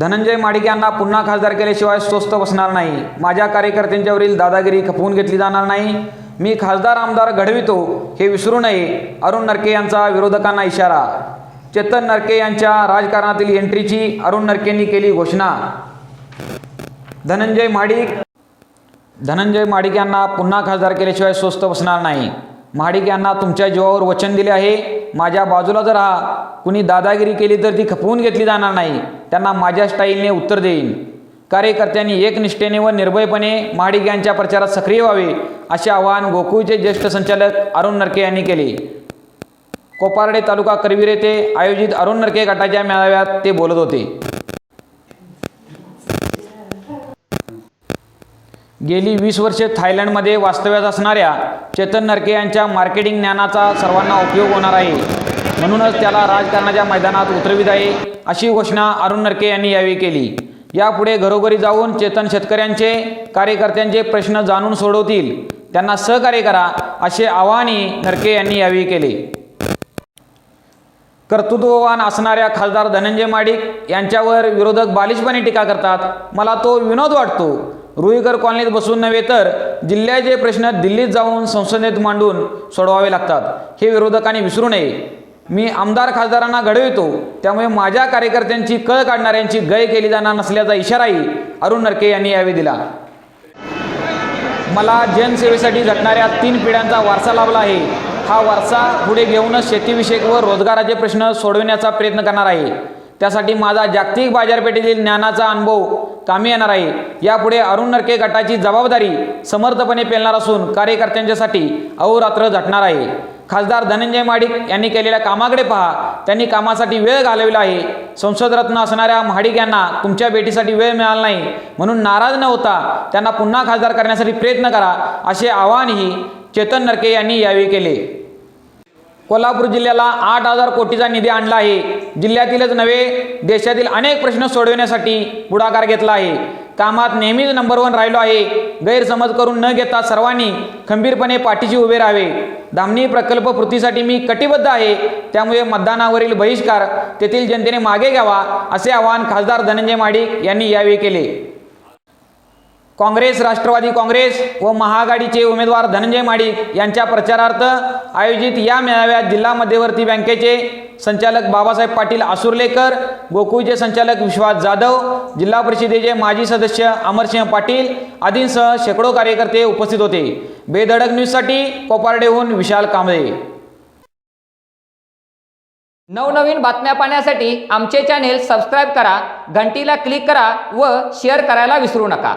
धनंजय माडिक यांना पुन्हा खासदार केल्याशिवाय स्वस्त बसणार नाही. माझ्या कार्यकर्त्यांच्यावरील दादागिरी खपवून घेतली जाणार नाही. मी खासदार आमदार घडवितो हे विसरू नये अरुण नरके यांचा विरोधकांना इशारा. चेतन नरके यांच्या राजकारणातील एंट्रीची अरुण नरकेंनी केली घोषणा. धनंजय माडिक धनंजय माडिक यांना पुन्हा खासदार केल्याशिवाय स्वस्त बसणार नाही. महाडिक यांना तुमच्या जीवावर वचन दिले आहे. माझ्या बाजूला जर हा कुणी दादागिरी केली तर ती खपवून घेतली जाणार नाही. त्यांना माझ्या स्टाईलने उत्तर देईन. कार्यकर्त्यांनी एकनिष्ठेने व निर्भयपणे महाडिक यांच्या प्रचारात सक्रिय व्हावे असे आवाहन गोकुळचे ज्येष्ठ संचालक अरुण नरके यांनी केले. कोपारडे तालुका करवीर येथे आयोजित अरुण नरके गटाच्या मेळाव्यात ते बोलत होते. गेली वीस वर्षे थायलंडमध्ये वास्तव्यात असणाऱ्या चेतन नरके यांच्या मार्केटिंग ज्ञानाचा सर्वांना उपयोग होणार आहे. म्हणूनच त्याला राजकारणाच्या मैदानात उतरवित आहे अशी घोषणा अरुण नरके यांनी यावेळी केली. यापुढे घरोघरी जाऊन चेतन शेतकऱ्यांचे कार्यकर्त्यांचे प्रश्न जाणून सोडवतील. त्यांना सहकार्य करा असे आवाहनही नरके यांनी यावेळी केले. कर्तृत्ववान असणाऱ्या खासदार धनंजय माडिक यांच्यावर विरोधक बालिशपणे टीका करतात. मला तो विनोद वाटतो. रुईकर कॉलनीत बसून नव्हे तर जिल्ह्याचे प्रश्न दिल्लीत जाऊन संसदेत मांडून सोडवावे लागतात. हे विरोधकांनी विसरू नये. मी आमदार खासदारांना घडवितो. त्यामुळे माझ्या कार्यकर्त्यांची कळ काढणाऱ्यांची गय केली जाणार नसल्याचा इशाराही अरुण नरके यांनी यावेळी दिला. मला जनसेवेसाठी झटणाऱ्या तीन पिढ्यांचा वारसा लाभला आहे. हा वारसा पुढे घेऊनच शेतीविषयक व रोजगाराचे प्रश्न सोडविण्याचा प्रयत्न करणार आहे. त्यासाठी माझा जागतिक बाजारपेठेतील ज्ञानाचा अनुभव कामी येणार आहे. यापुढे अरुण नरके गटाची जबाबदारी समर्थपणे पेलणार असून कार्यकर्त्यांच्यासाठी अहोरात्र झटणार आहे. खासदार धनंजय माडिक यांनी केलेल्या कामाकडे पहा. त्यांनी कामासाठी वेळ घालविला आहे. संसदरत्न असणाऱ्या महाडिक यांना तुमच्या भेटीसाठी वेळ मिळाला नाही. म्हणून नाराज न होता त्यांना पुन्हा खासदार करण्यासाठी प्रयत्न करा असे आवाहनही चेतन नरके यांनी यावेळी केले. कोल्हापूर जिल्ह्याला आठ हजार कोटीचा निधी आणला आहे. जिल्ह्यातीलच नव्हे देशातील अनेक प्रश्न सोडवण्यासाठी पुढाकार घेतला आहे. कामात नेहमीच नंबर वन राहिलो आहे. गैरसमज करून न घेता सर्वांनी खंबीरपणे पाठीशी उभे राहावे. धामणी प्रकल्प कृतीसाठी मी कटिबद्ध आहे. त्यामुळे मतदानावरील बहिष्कार तेथील जनतेने मागे घ्यावा असे आवाहन खासदार धनंजय माडिक यांनी यावेळी केले. काँग्रेस राष्ट्रवादी काँग्रेस व महाआघाडीचे उमेदवार धनंजय माडिक यांच्या प्रचारार्थ आयोजित या मेळाव्यात जिल्हा मध्यवर्ती बँकेचे संचालक बाबासाहेब पाटील आसुर्लेकर गोकुळचे संचालक विश्वास जाधव जिल्हा परिषदेचे माजी सदस्य अमरसिंह पाटील आदींसह शेकडो कार्यकर्ते उपस्थित होते. बेधडक न्यूजसाठी कोपार्डेहून विशाल कांबळे. नवनवीन बातम्या पाहण्यासाठी आमचे चॅनेल सबस्क्राईब करा घंटीला क्लिक करा व शेअर करायला विसरू नका.